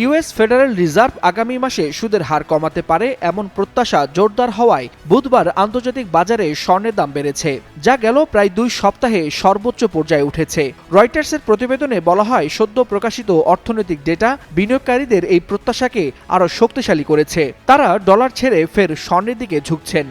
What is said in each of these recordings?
US federal reserve আগামী মাসে সুদের হার কমাতে পারে এমন প্রত্যাশা জোরদার হওয়ায় বুধবার আন্তর্জাতিক বাজারে স্বর্ণের দাম বেড়েছে, যা গেল প্রায় দুই সপ্তাহে সর্বোচ্চ পর্যায়ে উঠেছে। রয়টার্সের প্রতিবেদনে বলা হয়, সদ্য প্রকাশিত অর্থনৈতিক ডেটা বিনিয়োগকারীদের এই প্রত্যাশাকে আরও শক্তিশালী করেছে। তারা ডলার ছেড়ে ফের স্বর্ণের দিকে ঝুঁকছেন।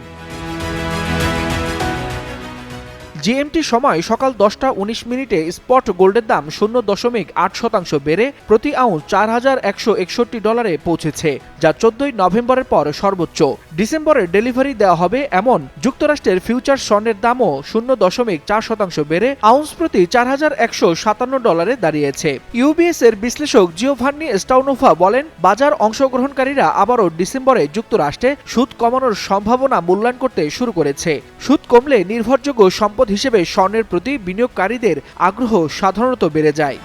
জিএমটি সময় সকাল দশটা উনিশ মিনিটে স্পট গোল্ডের দাম শূন্য দশমিক আট শতাংশ বেড়ে প্রতি আউন্স চার হাজার একশো একষট্টি ডলারে পৌঁছেছে, যা চোদ্দই নভেম্বরের পর সর্বোচ্চ। ডিসেম্বরে ডেলিভারি দেওয়া হবে এমন যুক্তরাষ্ট্রের ফিউচার স্বর্ণের দামও শূন্য দশমিক চার শতাংশ বেড়ে আউন্স প্রতি চার হাজার একশো সাতান্ন ডলারে দাঁড়িয়েছে। ইউবিএস এর বিশ্লেষক জিওভান্নি স্টাউনোভা বলেন, বাজার অংশগ্রহণকারীরা আবারও ডিসেম্বরে যুক্তরাষ্ট্রে সুদ কমানোর সম্ভাবনা মূল্যায়ন করতে শুরু করেছে। সুদ কমলে নির্ভরযোগ্য সম্পদ হিসেবে স্বর্ণের প্রতি বিনিয়োগকারীদের আগ্রহ সাধারণত বেড়ে যায়।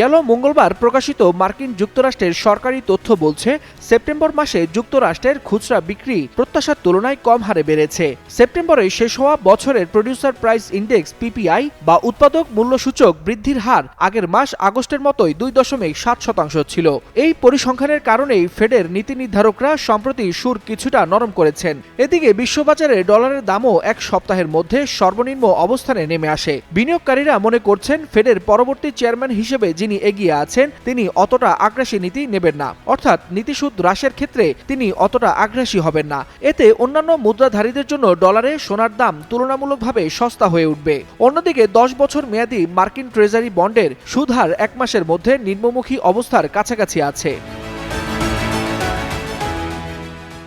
গেল মঙ্গলবার প্রকাশিত মার্কিন যুক্তরাষ্ট্রের সরকারি তথ্য বলছে, সেপ্টেম্বর মাসে যুক্তরাষ্ট্রের খুচরা বিক্রি প্রত্যাশার তুলনায় কম হারে বেড়েছে। সেপ্টেম্বরে শেষ হওয়া বছরের প্রডিউসার প্রাইস ইন্ডেক্স পিপিআই বা উৎপাদক মূল্যসূচক বৃদ্ধির হার আগের মাস আগস্টের মতোই দুই দশমিক সাত শতাংশ ছিল। এই পরিসংখ্যানের কারণেই ফেডের নীতি নির্ধারকরা সম্প্রতি সুর কিছুটা নরম করেছেন। এদিকে বিশ্ববাজারে ডলারের দামও এক সপ্তাহের মধ্যে সর্বনিম্ন অবস্থানে নেমে আসে। বিনিয়োগকারীরা মনে করছেন ফেডের পরবর্তী চেয়ারম্যান হিসেবে যিনি এগিয়ে আছেন, তিনি অতটা আগ্রাসী নীতি নেবেন না। অর্থাৎ নীতিসুদ হ্রাসের ক্ষেত্রে তিনি অতটা আগ্রাসী হবেন না। এতে অন্যান্য মুদ্রাধারীদের জন্য ডলারে সোনার দাম তুলনামূলকভাবে সস্তা হয়ে উঠবে। অন্যদিকে দশ বছর মেয়াদী মার্কিন ট্রেজারি বন্ডের সুদহার এক মাসের মধ্যে নিম্নমুখী অবস্থার কাছাকাছি আছে।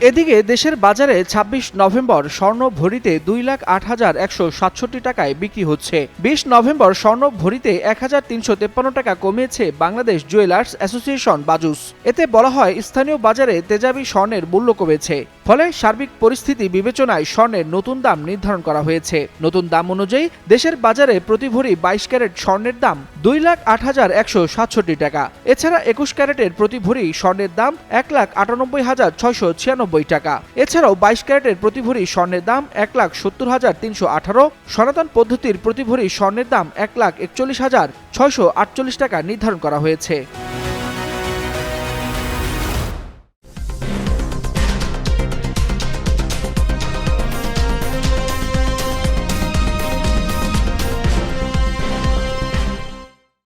এদিকে দেশের বাজারে ২৬ নভেম্বর স্বর্ণ ভরিতে দুই লাখ আট হাজার একশো সাতষট্টি টাকায় বিক্রি হচ্ছে। বিশ নভেম্বর স্বর্ণ ভরিতে এক হাজার তিনশো তেপ্পান্ন টাকা কমিয়েছে বাংলাদেশ জুয়েলার্স অ্যাসোসিয়েশন বাজুস। এতে বলা হয় স্থানীয় বাজারে তেজাবি স্বর্ণের মূল্য কমেছে। ফলে সার্বিক পরিস্থিতি বিবেচনায় স্বর্ণের নতুন দাম নির্ধারণ করা হয়েছে। নতুন দাম অনুযায়ী দেশের বাজারে প্রতি ভরি বাইশ ক্যারেট স্বর্ণের দাম দুই লাখ আট হাজার একশো সাতষট্টি টাকা। এছাড়া একুশ ক্যারেটের প্রতি ভরি স্বর্ণের দাম এক লাখ আটানব্বই হাজার ছয়শো ছিয়ানব্বই টাকা। এছাড়াও বাইশ ক্যারেটের প্রতি ভরি স্বর্ণের দাম এক লাখ সত্তর হাজার তিনশো আঠারো। সনাতন পদ্ধতির প্রতি ভরি স্বর্ণের দাম এক লাখ একচল্লিশ হাজার ছয়শো আটচল্লিশ টাকা নির্ধারণ করা হয়েছে।